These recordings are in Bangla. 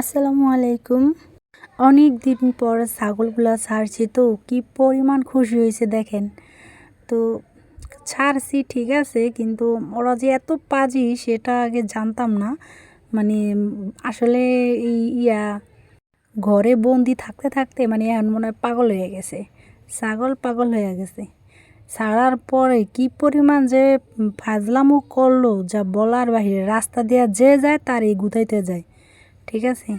আসসালামু আলাইকুম। অনেক দিন পর ছাগলগুলা ছাড়ছি তো, কি পরিমাণ খুশি হয়েছে দেখেন। তো ছাড়ছি ঠিক আছে, কিন্তু ওরা যে এত পাজি সেটা আগে জানতাম না। মানে আসলে এই ইয়া, ঘরে বন্দি থাকতে থাকতে মানে এখন মনে হয় পাগল হয়ে গেছে, ছাগল পাগল হয়ে গেছে। ছাড়ার পরে কি পরিমাণ যে ফাজলামো করল যা বলার বাহিরে, রাস্তা দিয়ে যে যায় তার এই গুতাইতে যায়। ঠিক আছে?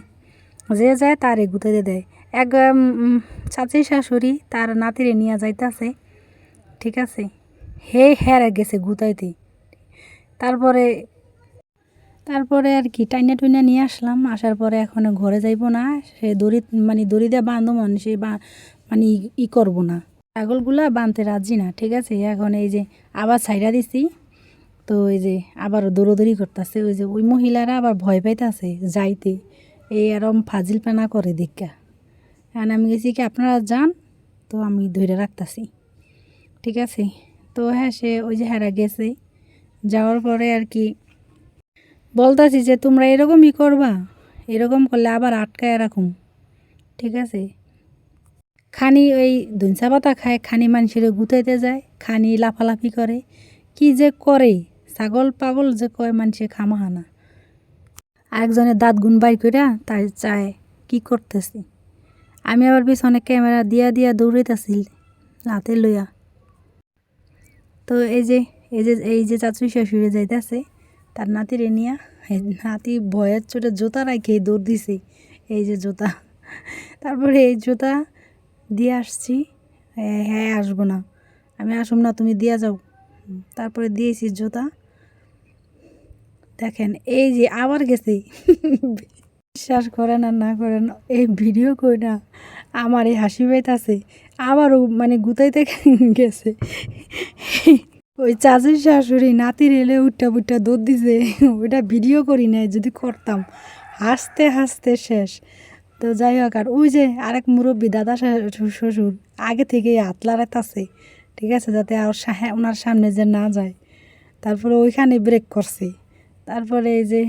যে যায় তারে গুতাইতে দেয়। এক চাচি শাশুড়ি তার নাতিরে নিয়ে যাইতাছে, ঠিক আছে? হে, হেরে গেছে গুতাইতে। তারপরে তারপরে আর কি, টাইনা টুইনা নিয়ে আসলাম। আসার পরে এখন ঘরে যাইবো না। সে দড়ি মানে দড়ি দিয়ে বাঁধবো মানে সে বা মানে ই- করব না। ছাগলগুলা বাঁধতে রাজি না, ঠিক আছে? এখন এই যে আবার ছাইরা দিছি। তো এই যে আবার দৌড়দৌড়ি করতেছে। ওই যে ওই মহিলারা আবার ভয় পাইতেছে যাইতে। এই এরম ফাজিল পানা করে দেখা এখন আমি গেছি কি, আপনারা যান, তো আমি ধরে রাখতাছি। ঠিক আছে? তো হ্যাঁ সে ওই যে হেরা গেছে। যাওয়ার পরে আর কি বলতাছি যে, তোমরা এরকমই করবা, এরকম করলে আবার আটকায় রাখুন ঠিক আছে? খানি ওই ধুনসা পাতা খায়, খানি মানুষের গুতাইতে যায়, খানি লাফালাফি করে। কি যে করে, ছাগল পাগল যে কয় মানুষে খামাহানা। আরেকজনের দাঁত গুণ বাই কইরা তাই চায়, কি করতেছি? আমি আবার পিছনে ক্যামেরা দিয়া দিয়া দৌড়াইতেছি হাতে লইয়া। তো এই যে এই যে এই যে চাচু শাশুড়ি যাইতেছে, তার নাতি রেনিয়া নাতি ভয়ের চোটে জুতা রাখে দৌড় দিছে, এই যে জুতা। তারপরে এই জুতা দিয়ে আসছি হ্যাঁ আসব না। আমি আসুম না, তুমি দিয়া যাও। তারপরে দিয়েছি জুতা। দেখেন, এই যে আবার গেছে। বিশ্বাস করেন আর না করেন, এই ভিডিও কই না, আমার এই হাসি পাইতাছে আবারও মানে গুতাইতে গেছে। ওই চাচির শাশুড়ি নাতির এলে উঠটা বুটটা দৌড় দিছে, ওইটা ভিডিও করি নাই, যদি করতাম। হাসতে হাসতে শেষ। তো যাই হোক, আর ওই যে আরেক মুরব্বী দাদা শ্বশুর, আগে থেকেই হাত লাগাইতাছে ঠিক আছে? যাতে আর সা- ওনার সামনে যে না যায়। তারপরে ওইখানে ব্রেক করছে। তারপরে এই যে